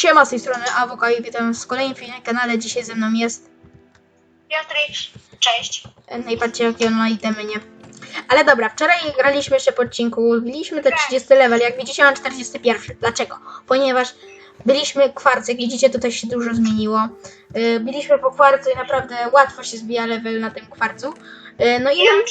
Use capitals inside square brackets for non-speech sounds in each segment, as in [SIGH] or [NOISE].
Siema z tej strony Awoka i witam w kolejnym filmie kanale. Dzisiaj ze mną jest Piotrek, cześć. najbardziej jakie on ma itemy, nie? Ale dobra, wczoraj graliśmy jeszcze po odcinku, biliśmy te 30 level, jak widzicie mam 41. Dlaczego? Ponieważ byliśmy kwarcy, jak widzicie tutaj się dużo zmieniło. E, Biliśmy po kwarcu i naprawdę łatwo się zbija level na tym kwarcu. E, No i Ja mam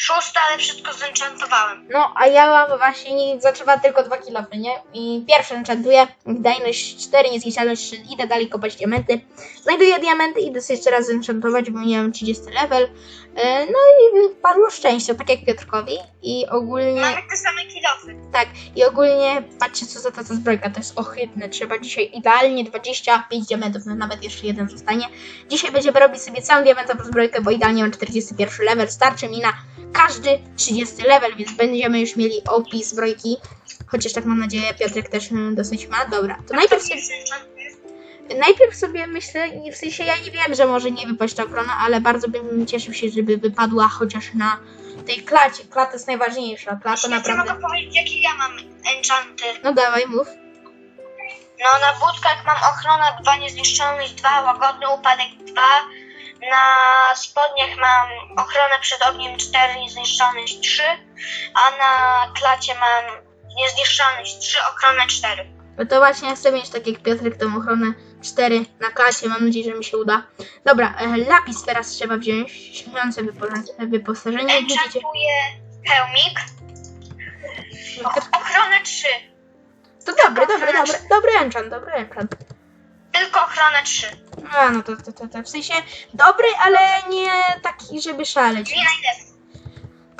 36, ale wszystko zenchantowałem. No, a ja mam właśnie nie zaczęła tylko dwa kilofy, nie? I pierwszy enchantuję, wydajność 4, niezniszczalność 3, idę dalej kopać diamenty. Znajduję diamenty, idę sobie jeszcze raz zenchantować, bo miałem 30 level. E, No i padło szczęście, tak jak Piotrkowi. I ogólnie, Mamy te same kilofy. tak, i ogólnie, patrzcie co za ta ta zbrojka, to jest ohydne. Trzeba dzisiaj idealnie 25 diamentów, no nawet jeszcze jeden zostanie. Dzisiaj będziemy robić sobie całą diamentową zbrojkę, bo idealnie mam 41 level, starczy mi na każdy 30 level, więc będziemy już mieli opis zbrojki. Chociaż tak mam nadzieję, Piotrek też mm, dosyć ma. Dobra, to najpierw sobie, najpierw sobie myślę, w sensie ja nie wiem, że może nie wypaść ta ochrona, ale bardzo bym cieszył się, żeby wypadła chociaż na tej klacie. Klata jest najważniejsza, klata ci naprawdę... mogę powiedzieć, jakie ja mam enchanty. No dawaj, mów. No, na budkach mam ochronę 2, niezniszczalność 2, łagodny upadek 2. Na spodniach mam ochronę przed ogniem 4, niezniszczalność 3. A na klacie mam niezniszczalność 3, ochronę 4. No to właśnie ja chcę mieć tak jak Piotrek tą ochronę 4 na klasie. Mam nadzieję, że mi się uda. Dobra, e, lapis teraz trzeba wziąć. Wypo- wyposażenie, jak widzicie. Hełmik. O, ochronę 3. To dobry, dobry, dobry, dobry enchant, dobry enchant. Tylko ochronę 3. A, no to, to, to, to w sensie dobry, ale nie taki, żeby szaleć. Najlepszy.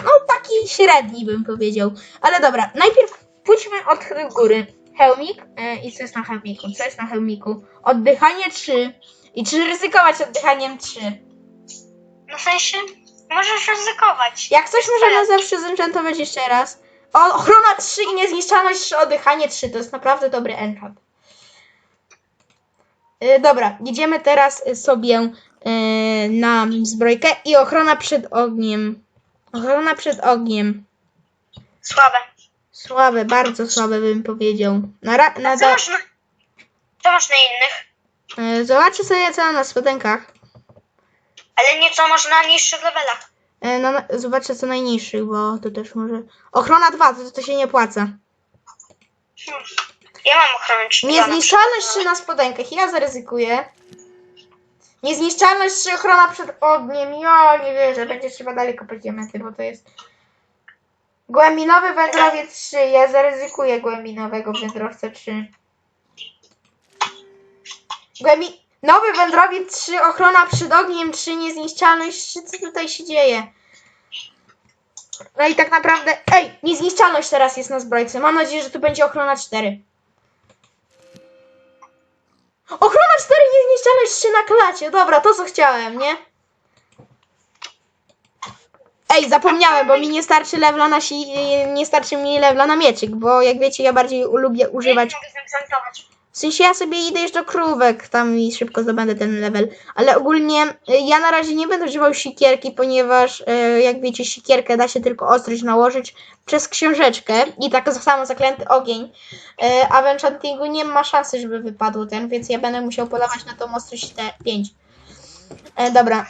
No taki średni bym powiedział. Ale dobra, najpierw pójdźmy od góry. Hełmik. E, I co jest na hełmiku? Co jest na hełmiku? Oddychanie 3. I czy ryzykować oddychaniem 3? No w sensie, możesz ryzykować. Jak coś możemy zawsze zenchantować jeszcze raz. O, ochrona 3 i niezniszczalność 3, oddychanie 3. To jest naprawdę dobry enchant. E, dobra, idziemy teraz e, sobie e, na zbrojkę i ochrona przed ogniem. Ochrona przed ogniem. Słabe. Słabe, bardzo słabe bym powiedział. Na, na Co da- masz na, co masz na innych? e, zobaczę sobie co na spodenkach. Ale nie co masz na niższych levelach. No, zobaczę co najniższych, bo to też może... Ochrona 2, to, to się nie opłaca. Hmm. Ja mam ochronę 3. Niezniszczalność 3 na spodenkach, ja zaryzykuję. Niezniszczalność 3, ochrona przed ogniem. Ja nie wierzę, będzie trzeba dalej kopać diamenty, bo to jest... Głębinowy wędrowiec 3, ja zaryzykuję głębinowego wędrowca 3. Głębi... Nowy wędrowiec 3, ochrona przed ogniem 3, niezniszczalność 3, co tutaj się dzieje? No i tak naprawdę... Ej, niezniszczalność teraz jest na zbrojce, mam nadzieję, że tu będzie ochrona 4. Ochrona 4, niezniszczalność 3 na klacie. Dobra, to co chciałem, nie? Ej, zapomniałem, bo mi nie starczy lewla na si... nie starczy mi lewla na mieczyk, bo jak wiecie, ja bardziej lubię używać. W sensie ja sobie idę już do krówek, tam i szybko zdobędę ten level. Ale ogólnie y, ja na razie nie będę używał sikierki, ponieważ y, jak wiecie, sikierkę da się tylko ostrość nałożyć przez książeczkę i tak samo zaklęty ogień. Y, A w enchantingu nie ma szansy, żeby wypadł ten, więc ja będę musiał podawać na tą ostrość te 5. E, dobra.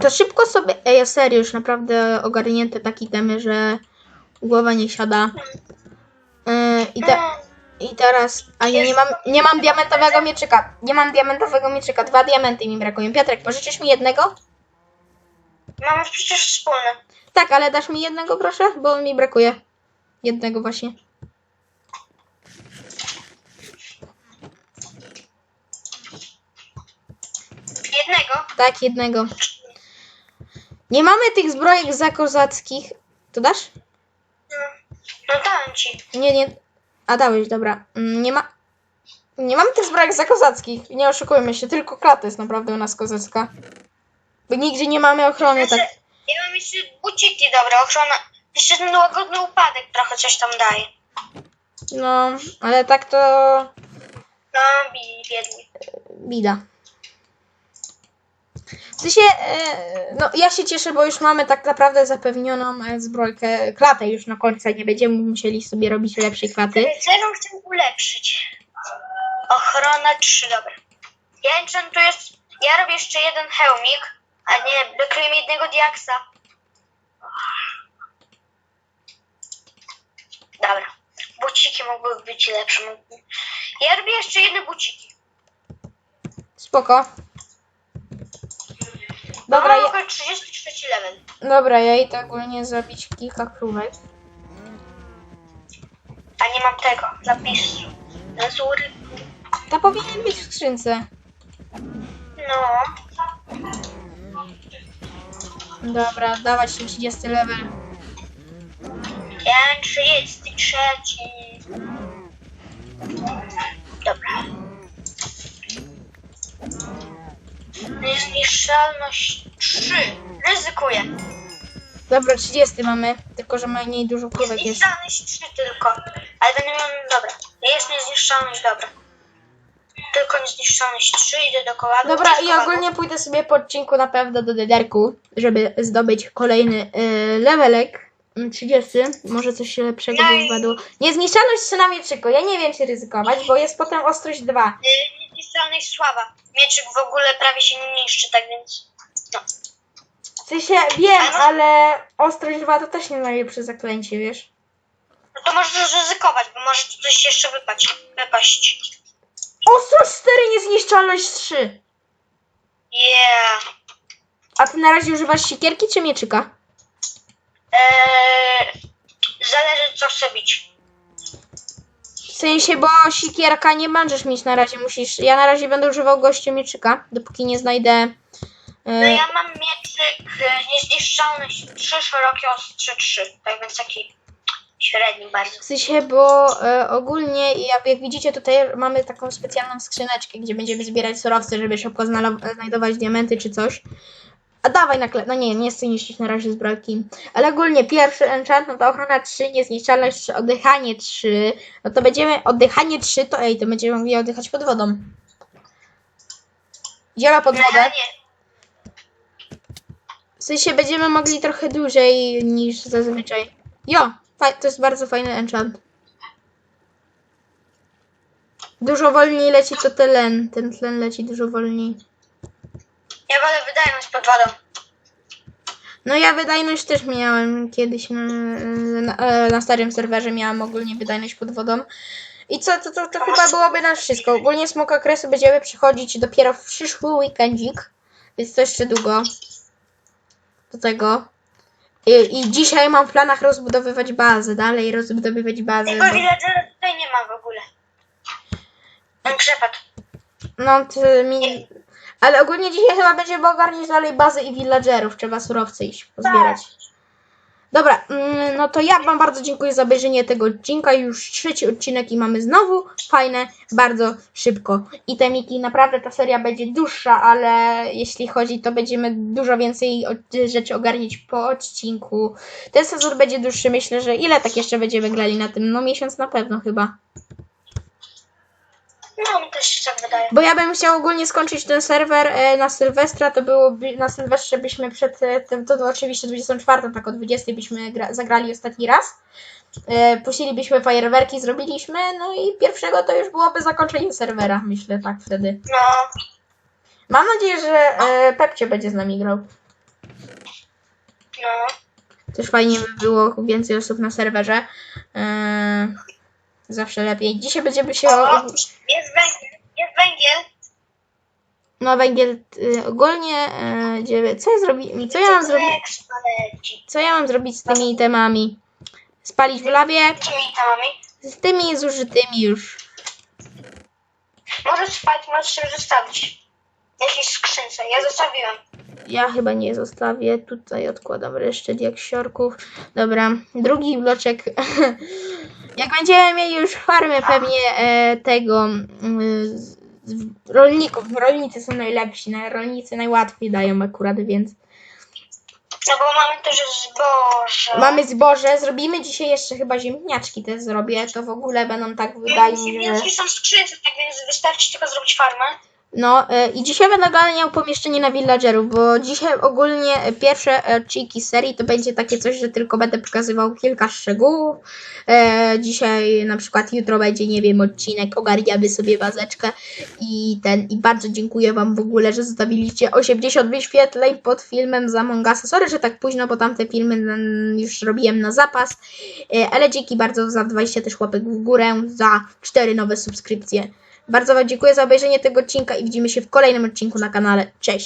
To szybko sobie. Ej, serio, już naprawdę ogarnięte takie temy, że głowa nie siada. E, I te. I teraz, a ja nie mam, nie mam diamentowego mieczyka. Nie mam diamentowego mieczyka. Dwa diamenty mi brakują. Piotrek, pożyczysz mi jednego? Mamy przecież wspólne. Tak, ale dasz mi jednego, proszę? Bo mi brakuje. Jednego właśnie. Jednego. Tak, jednego. Nie mamy tych zbrojek zakozackich. To dasz? No dałem ci. Nie, nie. A dałeś, dobra. Mm, Nie ma. Nie mamy tych zbrojek zakozackich. Nie oszukujmy się, tylko klata jest naprawdę u nas kozacka. Bo nigdzie nie mamy ochrony, tak. Znaczy, ja mam jeszcze buciki, dobra, ochrona. Jeszcze ten łagodny upadek trochę coś tam daje. No, ale tak to No, bili, biedni. bida. W sensie, e, no ja się cieszę, bo już mamy tak naprawdę zapewnioną zbrojkę, klatę już na końcu, nie będziemy musieli sobie robić lepszej klaty. Bym chciał ulepszyć? ochrona 3, dobra. Ja enchantuję, ja robię jeszcze jeden hełmik, a nie, dokryję jednego diaksa. Dobra, buciki mogłyby być lepsze. Ja robię jeszcze jedne buciki. Spoko. Ja... 33 level. dobra, ja idę ogólnie zrobić kilka krówek. A nie mam tego, zapisu. Lazury. To powinien być w skrzynce. No. Dobra, dawać ten 30 level. Ja 33. Dobra. Niezniszczalność 3. Ryzykuję. Dobra, 30 mamy, tylko że mniej dużo krówek jest. Niezniszczalność 3 tylko. Ale będę miał. Dobra. Jest niezniszczalność, dobra. Tylko niezniszczalność 3, idę do koła. Dobra, i ogólnie pójdę sobie po odcinku na pewno do Dederku, żeby zdobyć kolejny y, levelek. mm, 30, może coś lepszego No by wypadło. Niezniszczalność 3 na mieczyku, ja nie wiem czy ryzykować, bo jest potem ostrość 2. Niezniszczalność słaba. Mieczyk w ogóle prawie się nie niszczy, tak więc. No. W sensie wiem, ale ostrość 2 to też nie najlepsze zaklęcie, wiesz? No to możesz ryzykować, bo może tu coś jeszcze wypaść. wypaść. Ostrość 4, niezniszczalność 3. Yeah. A ty na razie używasz siekierki czy mieczyka? Eee, zależy co chce bić. W sensie, bo sikierka nie możesz mieć na razie, musisz... Ja na razie będę używał gościa mieczyka, dopóki nie znajdę... No y, ja mam mieczyk e, niezniszczalność 3, szerokie ostrze 3. Tak więc taki średni bardzo. W sensie, bo e, ogólnie, jak, jak widzicie, tutaj mamy taką specjalną skrzyneczkę, gdzie będziemy zbierać surowce, żeby szybko znalo- znajdować diamenty czy coś. A dawaj na No nie, nie chcę niszczyć na razie zbrojki. Ale ogólnie pierwszy enchant, no to ochrona 3, niezniszczalność 3, oddychanie 3. No to będziemy, oddychanie 3, to ej, to będziemy mogli oddychać pod wodą. Działa pod wodę. W sensie będziemy mogli trochę dłużej niż zazwyczaj. Jo, to jest bardzo fajny enchant. Dużo wolniej leci to tlen. Ten tlen leci dużo wolniej. Ja wolę wydajność pod wodą. No ja wydajność też miałem kiedyś na, na, e, na starym serwerze miałam ogólnie wydajność pod wodą. I co, to, to, to chyba byłoby na wszystko. Ogólnie smok okresu będziemy przychodzić dopiero w przyszły weekendzik, więc to jeszcze długo do tego. I, I dzisiaj mam w planach rozbudowywać bazę, dalej rozbudowywać bazę. Tego Bo, villagera tutaj nie ma w ogóle. Mam przepad. no, to mi, ale ogólnie dzisiaj chyba będziemy ogarniać dalej bazę i villagerów. Trzeba surowce iść pozbierać. Dobra, mm, no to ja Wam bardzo dziękuję za obejrzenie tego odcinka. Już trzeci odcinek i mamy znowu fajne, bardzo szybko. I te Miki, naprawdę ta seria będzie dłuższa, ale jeśli chodzi, to będziemy dużo więcej od- rzeczy ogarniać po odcinku. Ten sezon będzie dłuższy, myślę, że ile tak jeszcze będziemy grali na tym? No miesiąc na pewno chyba. No mi też się tak wydaje. Bo ja bym chciał ogólnie skończyć ten serwer e, na Sylwestra, to byłoby, na Sylwestrze byśmy przed e, tym, to, to oczywiście 24, tak o 20 byśmy gra, zagrali ostatni raz. E, puścilibyśmy fajerwerki, zrobiliśmy, no i pierwszego to już byłoby zakończenie serwera, myślę tak wtedy. No, Mam nadzieję, że e, Pepcie będzie z nami grał. no. Też fajnie by było więcej osób na serwerze. E, zawsze lepiej. Dzisiaj będziemy się... O, O, jest węgiel. Jest węgiel. no węgiel y, ogólnie... Gdzie, co ja zrobi, Co ja mam zrobić? Co ja mam zrobić z tymi itemami? Spalić w labie? Jakimi itemami? Z tymi zużytymi już. Możesz spać, możesz się zostawić. W jakiejś skrzynce. Ja zostawiłem. Ja chyba nie zostawię. Tutaj odkładam resztę jaksiorków. Dobra, drugi bloczek. [LAUGHS] Jak będziemy mieli już farmę pewnie e, tego mm, z, z rolników. Rolnicy są najlepsi. Na rolnicy najłatwiej dają akurat, więc No bo mamy też zboże. mamy zboże. Zrobimy dzisiaj jeszcze chyba ziemniaczki też zrobię. To w ogóle będą tak się, że... Ziemniaczki są w skrzynce, tak więc wystarczy tylko zrobić farmę. No e, i dzisiaj będę ogarniał pomieszczenie na villagerów, bo dzisiaj ogólnie pierwsze odcinki serii to będzie takie coś, że tylko będę pokazywał kilka szczegółów. E, dzisiaj na przykład jutro będzie, nie wiem, odcinek, ogarniamy sobie wazeczkę i ten, i bardzo dziękuję wam w ogóle, że zostawiliście 80 wyświetleń pod filmem z Among Usa. Sorry, że tak późno, bo tamte filmy już robiłem na zapas, e, ale dzięki bardzo za 20 też łapek w górę, za 4 nowe subskrypcje. Bardzo Wam dziękuję za obejrzenie tego odcinka i widzimy się w kolejnym odcinku na kanale. Cześć!